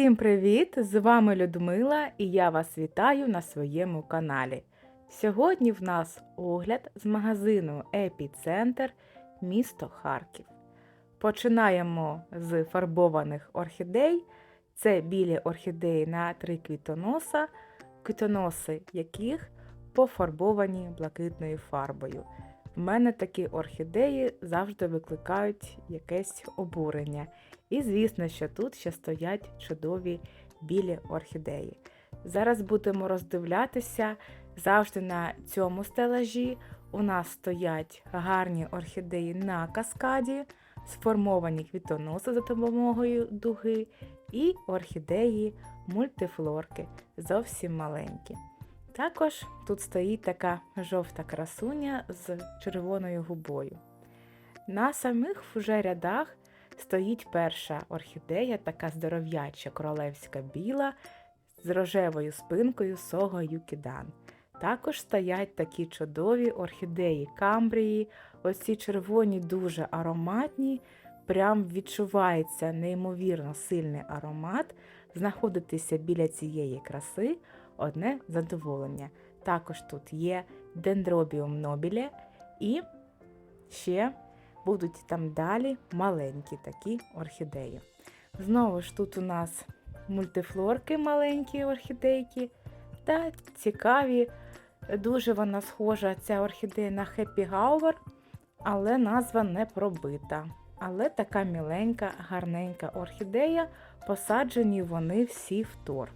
Усім привіт! З вами Людмила і я вас вітаю на своєму каналі. Сьогодні в нас огляд з магазину Епіцентр місто Харків. Починаємо з фарбованих орхідей. Це білі орхідеї на три квітоноса, квітоноси яких пофарбовані блакитною фарбою. В мене такі орхідеї завжди викликають якесь обурення. І звісно, що тут ще стоять чудові білі орхідеї. Зараз будемо роздивлятися. Завжди на цьому стелажі у нас стоять гарні орхідеї на каскаді, сформовані квітоноси за допомогою дуги, і орхідеї мультифлорки, зовсім маленькі. Також тут стоїть така жовта красуня з червоною губою. На самих вже рядах стоїть перша орхідея, така здоров'яча королевська біла з рожевою спинкою Сого Юкідан. Також стоять такі чудові орхідеї камбрії. Оці червоні дуже ароматні, прям відчувається неймовірно сильний аромат. Знаходитися біля цієї краси одне задоволення. Також тут є дендробіум нобіле і ще будуть там далі маленькі такі орхідеї. Знову ж тут у нас мультифлорки маленькі орхідейки та цікаві. Дуже вона схожа, ця орхідея на Happy Hour, але назва не пробита. Але така міленька, гарненька орхідея, посаджені вони всі в тор.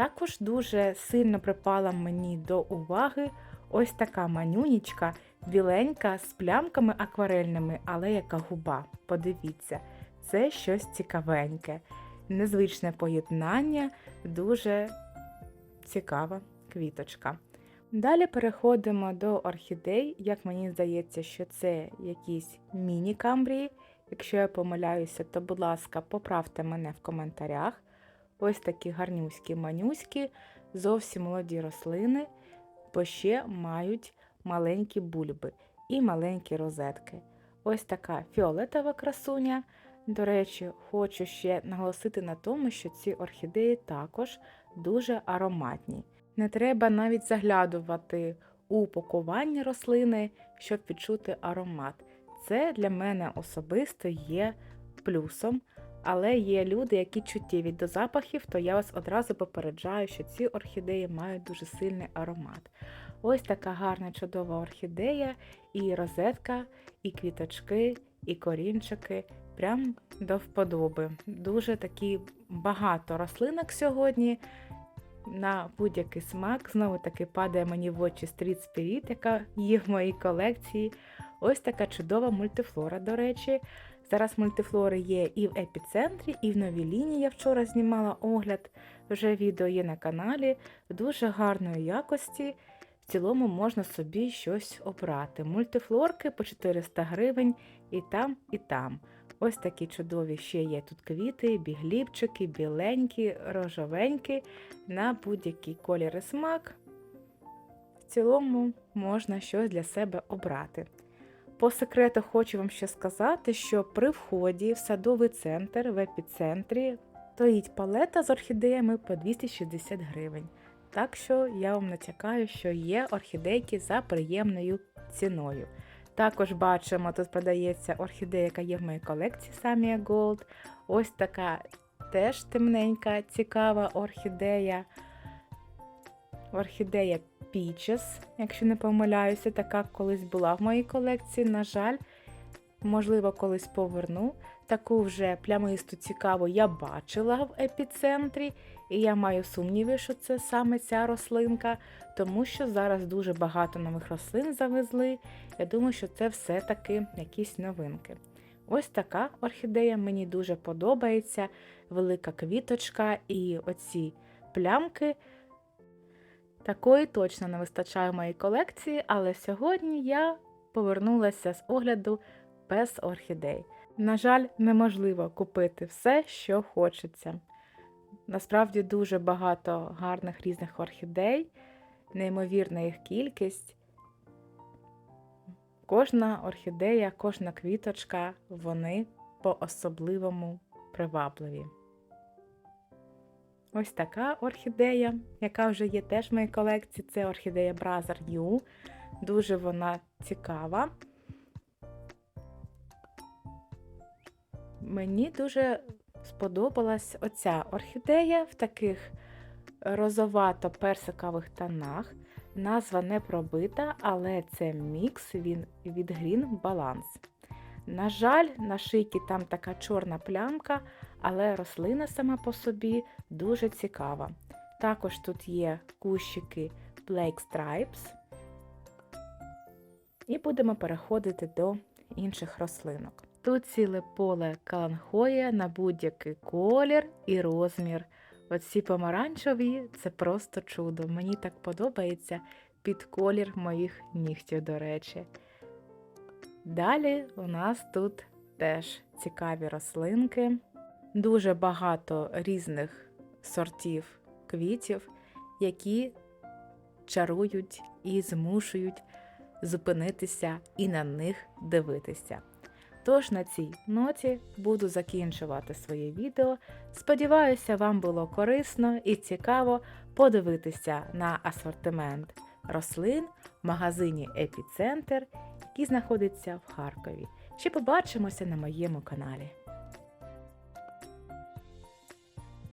Також дуже сильно припала мені до уваги ось така манюнічка, біленька з плямками акварельними, але яка губа. Подивіться, це щось цікавеньке. Незвичне поєднання, дуже цікава квіточка. Далі переходимо до орхідей. Як мені здається, що це якісь міні-камбрії. Якщо я помиляюся, то, будь ласка, поправте мене в коментарях. Ось такі гарнюські манюські, зовсім молоді рослини, бо ще мають маленькі бульби і маленькі розетки. Ось така фіолетова красуня. До речі, хочу ще наголосити на тому, що ці орхідеї також дуже ароматні. Не треба навіть заглядувати у пакування рослини, щоб відчути аромат. Це для мене особисто є плюсом, але є люди, які чуттєві до запахів, то я вас одразу попереджаю, що ці орхідеї мають дуже сильний аромат. Ось така гарна чудова орхідея, і розетка, і квіточки, і корінчики. Прям до вподоби. Дуже такі багато рослинок сьогодні. На будь-який смак. Знову таки падає мені в очі Street Spirit, яка є в моїй колекції. Ось така чудова мультифлора, до речі. Зараз мультифлори є і в епіцентрі, і в новій лінії. Я вчора знімала огляд. Вже відео є на каналі. Дуже гарної якості. В цілому можна собі щось обрати. Мультифлорки по 400 гривень і там, і там. Ось такі чудові ще є тут квіти, бігліпчики, біленькі, рожовенькі, на будь-який колір і смак. В цілому можна щось для себе обрати. По секрету хочу вам ще сказати, що при вході в садовий центр в епіцентрі стоїть палета з орхідеями по 260 гривень. Так що я вам натякаю, що є орхідейки за приємною ціною. Також бачимо, тут продається орхідея, яка є в моїй колекції Samia Gold. Ось така теж темненька, цікава орхідея. Орхідея Peaches, якщо не помиляюся, така колись була в моїй колекції. На жаль, можливо, колись поверну. Таку вже плямисту цікаву я бачила в епіцентрі, і я маю сумніви, що це саме ця рослинка, тому що зараз дуже багато нових рослин завезли. Я думаю, що це все-таки якісь новинки. Ось така орхідея мені дуже подобається, велика квіточка і оці плямки. Такої точно не вистачає в моїй колекції, але сьогодні я повернулася з огляду без орхідей. На жаль, неможливо купити все, що хочеться. Насправді дуже багато гарних різних орхідей, неймовірна їх кількість. Кожна орхідея, кожна квіточка, вони по-особливому привабливі. Ось така орхідея, яка вже є теж в моїй колекції. Це орхідея Brother New. Дуже вона цікава. Мені дуже сподобалась оця орхідея в таких розовато-персикових тонах. Назва не пробита, але це мікс він від Green Balance. На жаль, на шийці там така чорна плямка, але рослина сама по собі дуже цікава. Також тут є кущики Black Stripes. І будемо переходити до інших рослинок. Тут ціле поле каланхоя на будь-який колір і розмір. Оці помаранчеві це просто чудо. Мені так подобається під колір моїх нігтів, до речі. Далі у нас тут теж цікаві рослинки, дуже багато різних сортів квітів, які чарують і змушують зупинитися і на них дивитися. Тож на цій ноті буду закінчувати своє відео. Сподіваюся, вам було корисно і цікаво подивитися на асортимент рослин в магазині Епіцентр, який знаходиться в Харкові. Ще побачимося на моєму каналі.